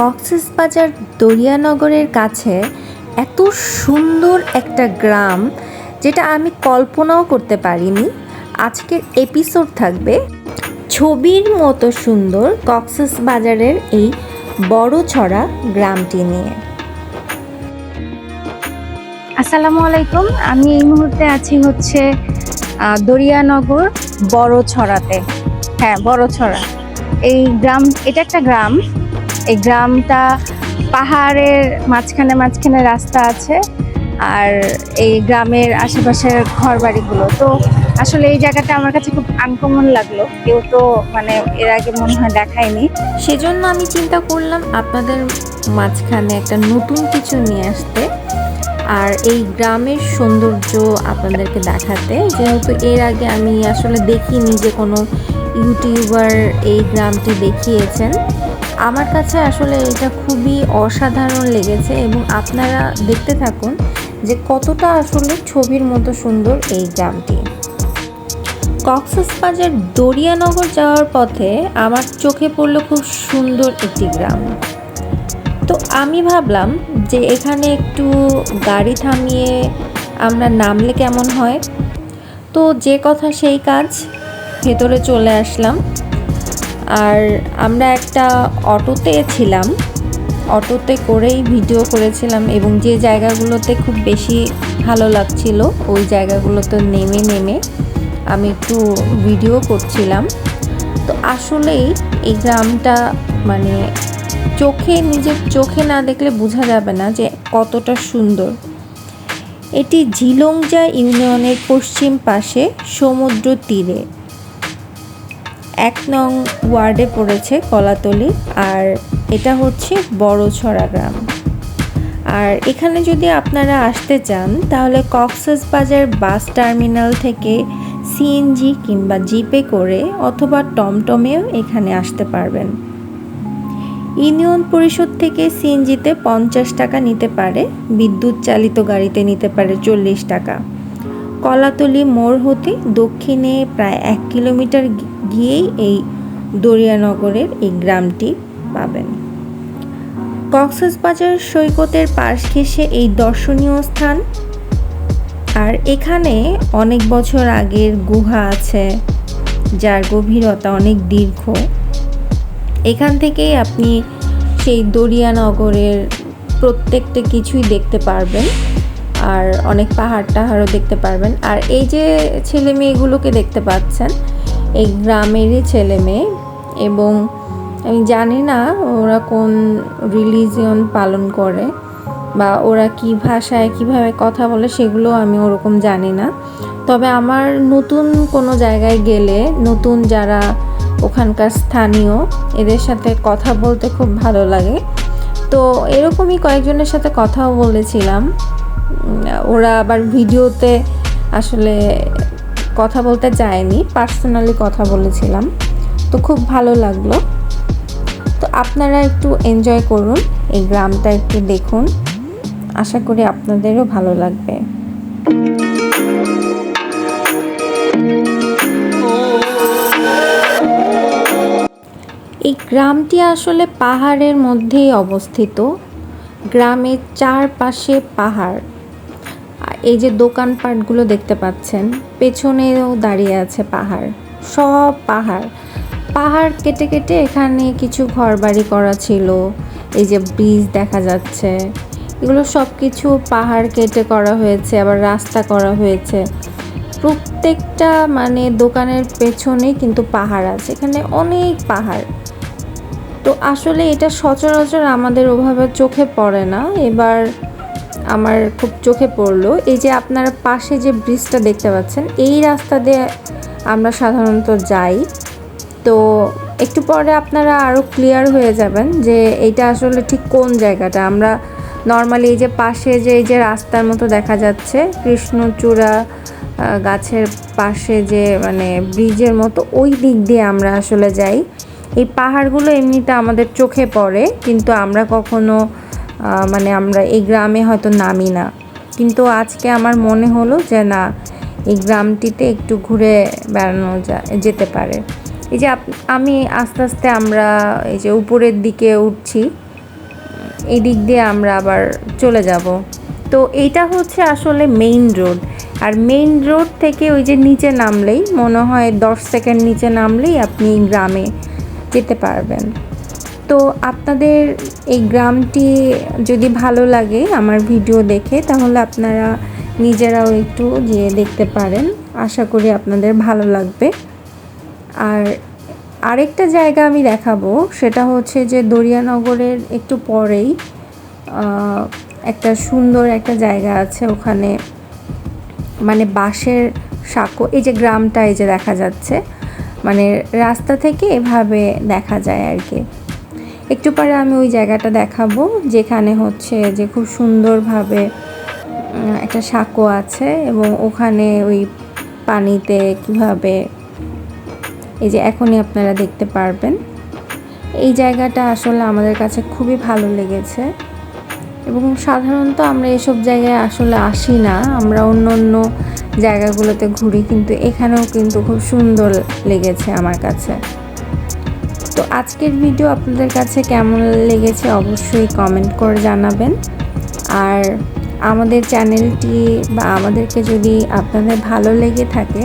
কক্সেস বাজার দরিয়ানগরের কাছে এত সুন্দর একটা গ্রাম যেটা আমি কল্পনাও করতে পারিনি। আজকের এপিসোড থাকবে ছবির মতো সুন্দর কক্সেস বাজারের এই বড় ছড়া গ্রামটি নিয়ে। আসসালামু আলাইকুম, আমি এই মুহূর্তে আছি হচ্ছে দরিয়ানগর বড় ছড়াতে। হ্যাঁ বড় ছড়া। এই গ্রাম, এটা একটা গ্রাম। এই গ্রামটা পাহাড়ের মাঝখানে মাঝখানে রাস্তা আছে আর এই গ্রামের আশেপাশের ঘর বাড়িগুলো তো আসলে এই জায়গাটা আমার কাছে খুব আনকমন লাগল। কেউ তো মানে এর আগে মনে হয় দেখায়নি। সেজন্য আমি চিন্তা করলাম আপনাদের মাঝখানে একটা নতুন কিছু নিয়ে আসতে আর এই গ্রামের সৌন্দর্য আপনাদেরকে দেখাতে। যেহেতু এর আগে আমি আসলে দেখিনি যে কোনো ইউটিউবার এই গ্রামটি দেখিয়েছেন। আমার কাছে আসলে এটা খুবই অসাধারণ লেগেছে এবং আপনারা দেখতে থাকুন যে কতটা আসলে ছবির মতো সুন্দর এই গ্রামটি। কক্সবাজার দরিয়ানগর যাওয়ার পথে আমার চোখে পড়ল খুব সুন্দর একটি গ্রাম। তো আমি ভাবলাম যে এখানে একটু গাড়ি থামিয়ে আমরা নামলে কেমন হয়? তো যে কথা সেই কাজ ভেতরে চলে আসলাম। আর আমরা একটা অটোতে ছিলাম। অটোতে করেই ভিডিও করেছিলাম এবং যে জায়গাগুলোতে খুব বেশি ভালো লাগছিল, ওই জায়গাগুলোতে নেমে নেমে আমি একটু ভিডিও করছিলাম। তো আসলেই এই গ্রামটা মানে চোখে, নিজের চোখে না দেখলে বোঝা যাবে না যে কতটা সুন্দর। এটি ঝিলংজা ইউনিয়নের পশ্চিম পাশে সমুদ্র তীরে। এক নং ওয়ার্ডে পড়েছে কলাতলি, আর এটা হচ্ছে বড়ছড়া গ্রাম। আর এখানে যদি আপনারা আসতে চান, তাহলে কক্সেস বাজার বাস টার্মিনাল থেকে সিএনজি কিংবা জিপে করে অথবা টমটমেও এখানে আসতে পারবেন। ইউনিয়ন পরিষদ থেকে সিএনজিতে পঞ্চাশ টাকা নিতে পারে বিদ্যুৎ চালিত গাড়িতে নিতে পারে চল্লিশ টাকা। কলাতলি মোড় হতে দক্ষিণে প্রায় এক কিলোমিটার গিয়েই এই দরিয়ানগরের এই গ্রামটি পাবেন। কক্সবাজার সৈকতের পাশ ঘেঁষে এই দর্শনীয় স্থান। আর এখানে অনেক বছর আগের গুহা আছে, যার গভীরতা অনেক দীর্ঘ। এখান থেকেই আপনি সেই দরিয়ানগরের প্রত্যেকটা কিছুই দেখতে পারবেন। আর অনেক পাহাড় টাহাড়ও দেখতে পারবেন। আর এই যে ছেলে মেয়েগুলোকে দেখতে পাচ্ছেন, এই গ্রামেরই ছেলে মেয়ে এবং আমি জানি না ওরা কোন রিলিজিয়ন পালন করে বা ওরা কি ভাষায় কীভাবে কথা বলে সেগুলো আমি ওরকম জানি না। তবে আমার নতুন কোনো জায়গায় গেলে নতুন যারা ওখানকার স্থানীয়, এদের সাথে কথা বলতে খুব ভালো লাগে। তো এরকমই কয়েকজনের সাথে কথাও বলেছিলাম। ওরা আবার ভিডিওতে আসলে কথা বলতে চায়নি পার্সোনালি কথা বলেছিলাম। তো খুব ভালো লাগল। তো আপনারা একটু এনজয় করুন, এই গ্রামটা একটু দেখুন। আশা করি আপনাদেরও ভালো লাগবে। এই গ্রামটি আসলে পাহাড়ের মধ্যেই অবস্থিত। গ্রামের চারপাশে পাহাড়। এই যে দোকানপাটগুলো দেখতে পাচ্ছেন, পেছনেও দাঁড়িয়ে আছে পাহাড়, সব পাহাড়। পাহাড় কেটে কেটে এখানে কিছু ঘরবাড়ি করা ছিল, এই যে ব্রিজ দেখা যাচ্ছে। এগুলো সব কিছু পাহাড় কেটে করা হয়েছে, আবার রাস্তা করা হয়েছে। প্রত্যেকটা মানে দোকানের পেছনে কিন্তু পাহাড় আছে, এখানে অনেক পাহাড়। তো আসলে এটা সচরাচর আমাদের ওভাবে চোখে পড়ে না, এবার আমার খুব চোখে পড়ল। এই যে আপনারা পাশে যে ব্রিজটা দেখতে পাচ্ছেন, এই রাস্তা দিয়ে আমরা সাধারণত যাই। তো একটু পরে আপনারা আরও ক্লিয়ার হয়ে যাবেন যে এইটা আসলে ঠিক কোন জায়গাটা। আমরা নর্মালি এই যে পাশে যে, এই যে রাস্তার মতো দেখা যাচ্ছে, কৃষ্ণচূড়া গাছের পাশে যে মানে ব্রিজের মতো, ওই দিক দিয়ে আমরা আসলে যাই। এই পাহাড়গুলো এমনিতে আমাদের চোখে পড়ে, কিন্তু আমরা কখনো মানে আমরা এই গ্রামে হয়তো নামি না। কিন্তু আজকে আমার মনে হলো যে না, এই গ্রামটিতে একটু ঘুরে বেড়ানো যেতে পারে। এই যে আমি আস্তে আস্তে আমরা এই যে উপরের দিকে উঠছি, এই দিক দিয়ে আমরা আবার চলে যাব। তো এইটা হচ্ছে আসলে মেইন রোড আর মেইন রোড থেকে ওই যে নিচে নামলেই মনে হয় দশ সেকেন্ড নিচে নামলেই আপনি গ্রামে যেতে পারবেন। তো আপনাদের এই গ্রামটি যদি ভালো লাগে আমার ভিডিও দেখে, তাহলে আপনারা নিজেরাও একটু গিয়ে দেখতে পারেন। আশা করি আপনাদের ভালো লাগবে। আর আরেকটা জায়গা আমি দেখাবো, সেটা হচ্ছে যে দরিয়ানগরের একটু পরেই একটা সুন্দর একটা জায়গা আছে ওখানে। মানে বাঁশের সাঁকো, এই যে গ্রামটা এই যে দেখা যাচ্ছে। মানে রাস্তা থেকে এভাবে দেখা যায় আর কি। একটু পরে আমি ওই জায়গাটা দেখাবো, যেখানে হচ্ছে যে খুব সুন্দরভাবে একটা সাঁকো আছে এবং ওখানে ওই পানিতে কীভাবে, এই যে এখনই আপনারা দেখতে পারবেন। এই জায়গাটা আসলে আমাদের কাছে খুবই ভালো লেগেছে এবং সাধারণত আমরা এসব জায়গায় আসলে আসি না, আমরা অন্য অন্য জায়গাগুলোতে ঘুরি, কিন্তু এখানেও কিন্তু খুব সুন্দর লেগেছে আমার কাছে। তো আজকের ভিডিও আপনাদের কাছে কেমন লেগেছে অবশ্যই কমেন্ট করে জানাবেন। আর আমাদের চ্যানেলটি বা আমাদেরকে যদি আপনাদের ভালো লেগে থাকে,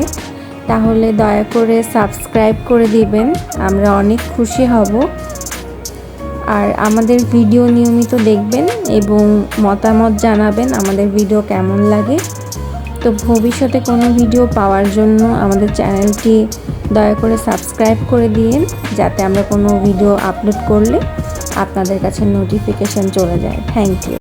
তাহলে দয়া করে সাবস্ক্রাইব করে দিবেন, আমরা অনেক খুশি হব। আর আমাদের ভিডিও নিয়মিত দেখবেন এবং মতামত জানাবেন, আমাদের ভিডিও কেমন লাগে। তো ভবিষ্যতে কোনো ভিডিও পাওয়ার জন্য আমাদের চ্যানেলটি দয়া করে সাবস্ক্রাইব করে দিন যাতে আমরা কোনো ভিডিও আপলোড করলে আপনাদের কাছে নোটিফিকেশান চলে যায়। Thank you